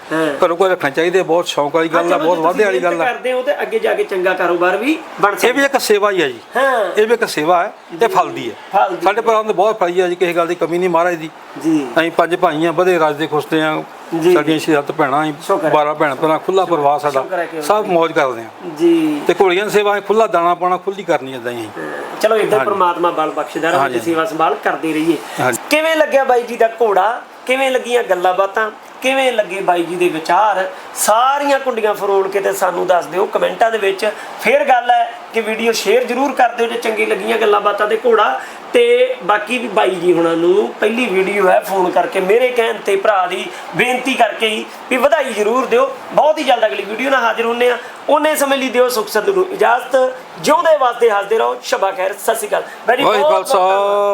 ਘਰੋਂ ਕੋਈ ਰੱਖਣੇ ਚਾਹੀਦੇ ਬਹੁਤ ਸ਼ੌਂਕ ਵਾਲੀ ਗੱਲ ਆ ਬਹੁਤ ਵਾਧੇ ਵਾਲੀ ਗੱਲ ਆ। ਕਰਦੇ ਹੋ ਤੇ ਅੱਗੇ ਜਾ ਕੇ ਚੰਗਾ ਕਾਰੋਬਾਰ ਵੀ ਬਣ ਇਹ ਸਕਦਾ ਵੀ ਇੱਕ ਸੇਵਾ ਹੀ ਆ ਜੀ। ਹਾਂ। ਇਹ ਵੀ ਇੱਕ ਸੇਵਾ ਹੈ ਇਹ ਫਲਦੀ ਹੈ। ਸਾਡੇ ਨੂੰ ਬਹੁਤ ਫਲੀ ਆ ਜੀ ਕਿਸੇ ਗੱਲ ਦੀ ਕਮੀ ਨਹੀਂ ਮਹਾਰਾਜ ਦੀ। ਜੀ। ਅਸੀਂ ਪੰਜ ਭਾਈ ਆ ਵਧੇ ਰਾਜ ਦੇ ਖੁਸ਼ਤੇ ਆ ਜੀ। ਸਾਡੀਆਂ ਛੇ ਸੱਤ ਭੈਣਾਂ ਸ਼ੁਕਰ ਹੈ। 12 ਭੈਣ ਭਰਾ ਖੁੱਲਾ ਪਰਿਵਾਰ ਸਾਡਾ ਸ਼ੁਕਰ ਹੈ ਕਿ ਸਭ ਮौज ਕਰਦੇ ਆ ਜੀ ਤੇ ਘੋੜੀਆਂ ਦੀ ਸੇਵਾ ਖੁੱਲਾ ਦਾਣਾ ਪਾਣਾ ਖੁੱਲੀ ਕਰਨੀ ਏਦਾਂ ਹੀ ਅਸੀਂ। ਚਲੋ ਇਦਾਂ ਪ੍ਰਮਾਤਮਾ ਬਲ ਬਖਸ਼ਦਾ ਰਹੇ ਹਾਂਜੀ। ਤੇ ਸੇਵਾ ਸੰਭਾਲ ਕਰਦੇ ਰਹੀਏ ਹਾਂਜੀ। ਕਿਵੇਂ ਲੱਗਿਆ ਬਾਈ ਜੀ ਦਾ ਘੋੜਾ ਕਿਵੇਂ ਲੱਗੀਆਂ ਗੱਲਾਂ ਬਾਤਾਂ ਕਿਵੇਂ ਲੱਗੇ ਬਾਈ ਜੀ ਦੇ ਵਿਚਾਰ ਸਾਰੀਆਂ ਕੁੰਡੀਆਂ ਫਰੋਲ ਕੇ ਤੇ ਸਾਨੂੰ ਦੱਸ ਦਿਓ ਕਮੈਂਟਾਂ ਦੇ ਵਿੱਚ ਫੇਰ ਗੱਲ ਹੈ ਕਿ ਵੀਡੀਓ ਸ਼ੇਅਰ ਜ਼ਰੂਰ ਕਰ ਦਿਓ ਜੇ ਚੰਗੀ ਲੱਗੀਆਂ ਗੱਲਾਂ ਬਾਤਾਂ ਤੇ ਘੋੜਾ। ਤੇ ਬਾਕੀ ਵੀ ਬਾਈ ਜੀ ਹੁਣਾਂ ਨੂੰ ਪਹਿਲੀ ਵੀਡੀਓ ਹੈ ਫੋਨ ਕਰਕੇ ਮੇਰੇ ਕਹਿਣ ਤੇ ਭਰਾ ਦੀ ਬੇਨਤੀ ਕਰਕੇ ਹੀ ਵੀ ਵਧਾਈ ਜ਼ਰੂਰ ਦਿਓ। ਬਹੁਤ ਹੀ ਜਲਦ ਅਗਲੀ ਵੀਡੀਓ ਨਾਲ ਹਾਜ਼ਰ ਹੁੰਨੇ ਆ। ਉਹਨੇ ਸਮੇਂ ਲਈ ਦਿਓ ਸੁਖ ਸੰਦ ਨੂੰ ਇਜਾਜ਼ਤ। ਜਿਉਂਦੇ ਵਾਸਤੇ ਹੱਸਦੇ ਰਹੋ। ਸ਼ਬਾ ਖੈਰ। ਸਤਿ ਸ਼੍ਰੀ ਅਕਾਲ। ਬਾਈ ਜੀ, ਵਾਹਿ ਬਹੁਤ- ਖਾਲਸਾ।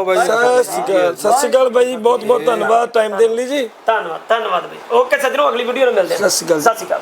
ਵਾਹਿ ਸਤਿ ਸ਼੍ਰੀ ਅਕਾਲ। ਸਤਿ ਸ਼੍ਰੀ ਅਕਾਲ ਬਾਈ ਜੀ। ਬਹੁਤ ਬਹੁਤ ਧੰਨਵਾਦ। ਟਾਈਮ ਦੇਣ ਲਈ ਜੀ ਧੰਨਵਾਦ। ਧੰਨਵਾਦ ਬਈ। ਓਕੇ ਸੱਜਣੋ ਅਗਲੀ ਵੀਡੀਓ ਨਾਲ ਮਿਲਦੇ ਹਾਂ। ਸਤਿ ਸ਼੍ਰੀ ਅਕਾਲ। ਸਤਿ ਸ਼੍ਰੀ ਅਕਾਲ।